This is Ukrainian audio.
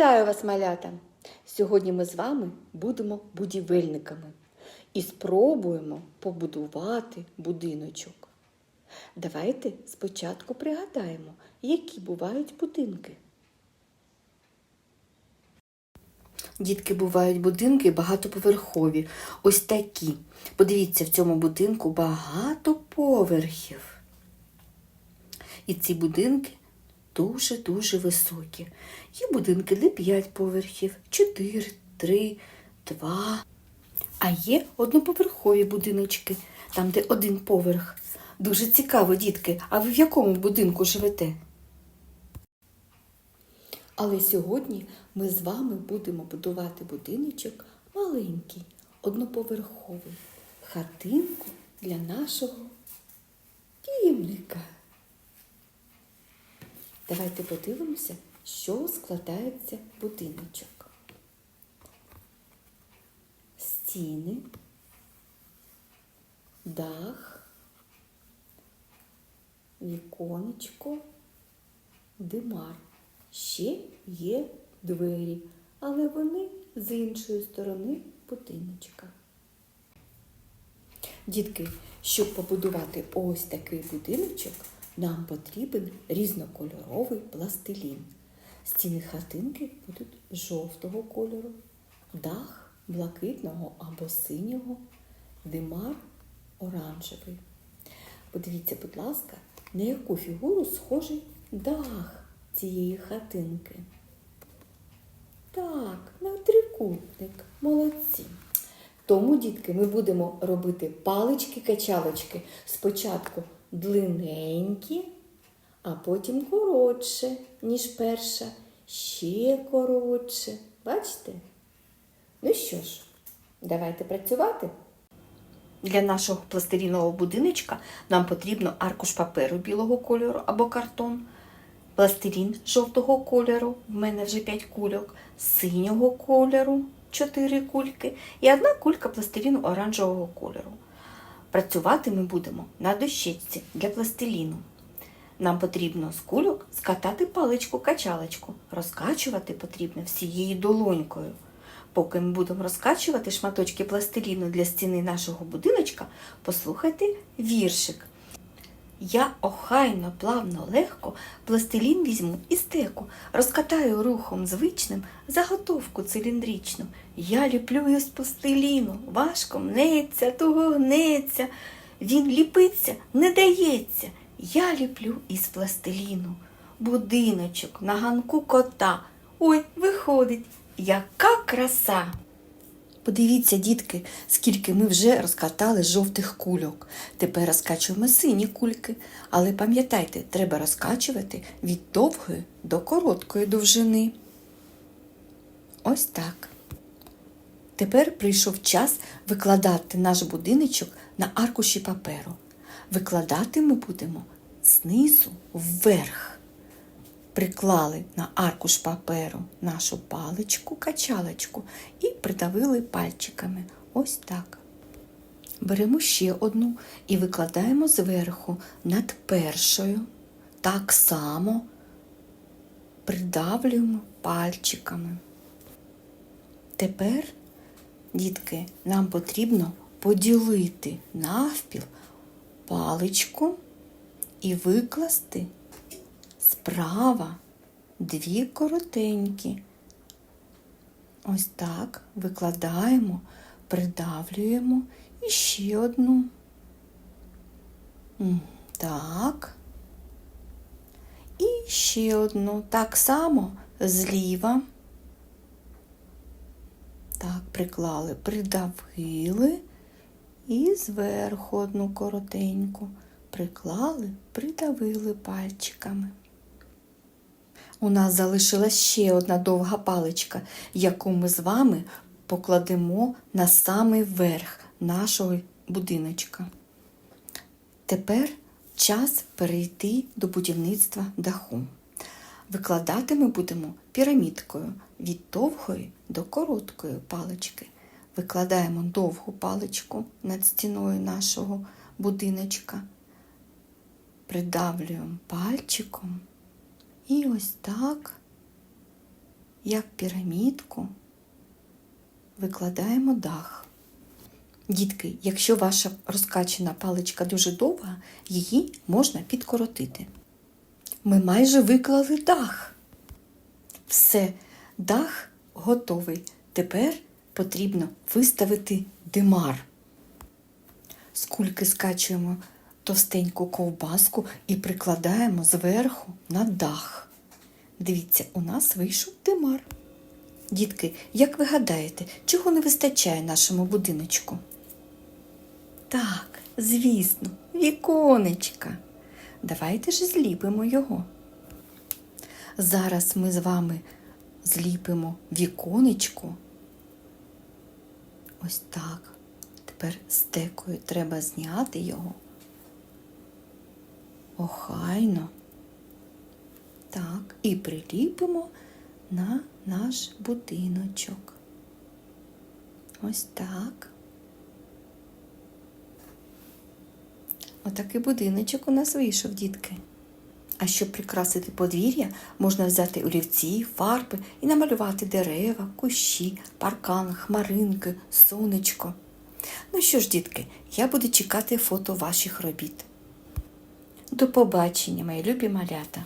Вітаю вас, малята! Сьогодні ми з вами будемо будівельниками і спробуємо побудувати будиночок. Давайте спочатку пригадаємо, які бувають будинки. Дітки бувають будинки багатоповерхові. Ось такі. Подивіться, в цьому будинку багато поверхів. І ці будинки дуже-дуже високі. Є будинки де 5 поверхів, 4, 3, 2. А є одноповерхові будиночки, там, де один поверх. Дуже цікаво, дітки, а ви в якому будинку живете? Але сьогодні ми з вами будемо будувати будиночок маленький, одноповерховий, хатинку для нашого діємника. Давайте подивимося, що складається будиночок. Стіни, дах, віконечко, димар. Ще є двері, але вони з іншої сторони будиночка. Дітки, щоб побудувати ось такий будиночок, нам потрібен різнокольоровий пластилін. Стіни хатинки будуть жовтого кольору, дах блакитного або синього, димар оранжевий. Подивіться, будь ласка, на яку фігуру схожий дах цієї хатинки. Так, на трикутник. Молодці. Тому, дітки, ми будемо робити палички-качалочки. Спочатку длинненькі, а потім коротше, ніж перша. Ще коротше. Бачите? Ну що ж, давайте працювати. Для нашого пластилінового будиночка нам потрібно аркуш паперу білого кольору або картон, пластилін жовтого кольору, в мене вже 5 кульок, синього кольору 4 кульки і одна кулька пластиліну оранжевого кольору. Працювати ми будемо на дощечці для пластиліну. Нам потрібно з кульок скатати паличку-качалочку. Розкачувати потрібно всією долонькою. Поки ми будемо розкачувати шматочки пластиліну для стіни нашого будиночка, послухайте віршик. Я охайно, плавно, легко пластилін візьму і стеку, розкатаю рухом звичним заготовку циліндричну. Я ліплю із пластиліну, важко мнеться, туго гнеться. Він ліпиться, не дається. Я ліплю із пластиліну. Будиночок на ганку кота. Ой, виходить, яка краса! Подивіться, дітки, скільки ми вже розкатали жовтих кульок. Тепер розкачуємо сині кульки. Але пам'ятайте, треба розкачувати від довгої до короткої довжини. Ось так. Тепер прийшов час викладати наш будиночок на аркуші паперу. Викладати ми будемо знизу вверх. Приклали на аркуш паперу нашу паличку-качалочку і придавили пальчиками. Ось так. Беремо ще одну і викладаємо зверху над першою. Так само придавлюємо пальчиками. Тепер, дітки, нам потрібно поділити навпіл паличку і викласти справа дві коротенькі. Ось так викладаємо, придавлюємо і ще одну. Так. І ще одну. Так само зліва. Так, приклали, придавили і зверху одну коротеньку. Приклали, придавили пальчиками. У нас залишилась ще одна довга паличка, яку ми з вами покладемо на самий верх нашого будиночка. Тепер час перейти до будівництва даху. Викладати ми будемо пірамідкою від довгої до короткої палички. Викладаємо довгу паличку над стіною нашого будиночка, придавлюємо пальчиком і ось так як пірамідку, викладаємо дах. Дітки, якщо ваша розкачена паличка дуже довга, її можна підкоротити. Ми майже виклали дах. Все, дах готовий. Тепер потрібно виставити димар. З кульки скачуємо товстеньку ковбаску і прикладаємо зверху на дах. Дивіться, у нас вийшов димар. Дітки, як ви гадаєте, чого не вистачає нашому будиночку? Так, звісно, віконечка. Давайте ж зліпимо його. Зараз ми з вами зліпимо віконечко. Ось так. Тепер стекою треба зняти його. Охайно. Так, і приліпимо на наш будиночок. Ось так. Отакий будиночок у нас вийшов, дітки. А щоб прикрасити подвір'я, можна взяти олівці, фарби і намалювати дерева, кущі, паркан, хмаринки, сонечко. Ну що ж, дітки, я буду чекати фото ваших робіт. До побачення, мої любі малята!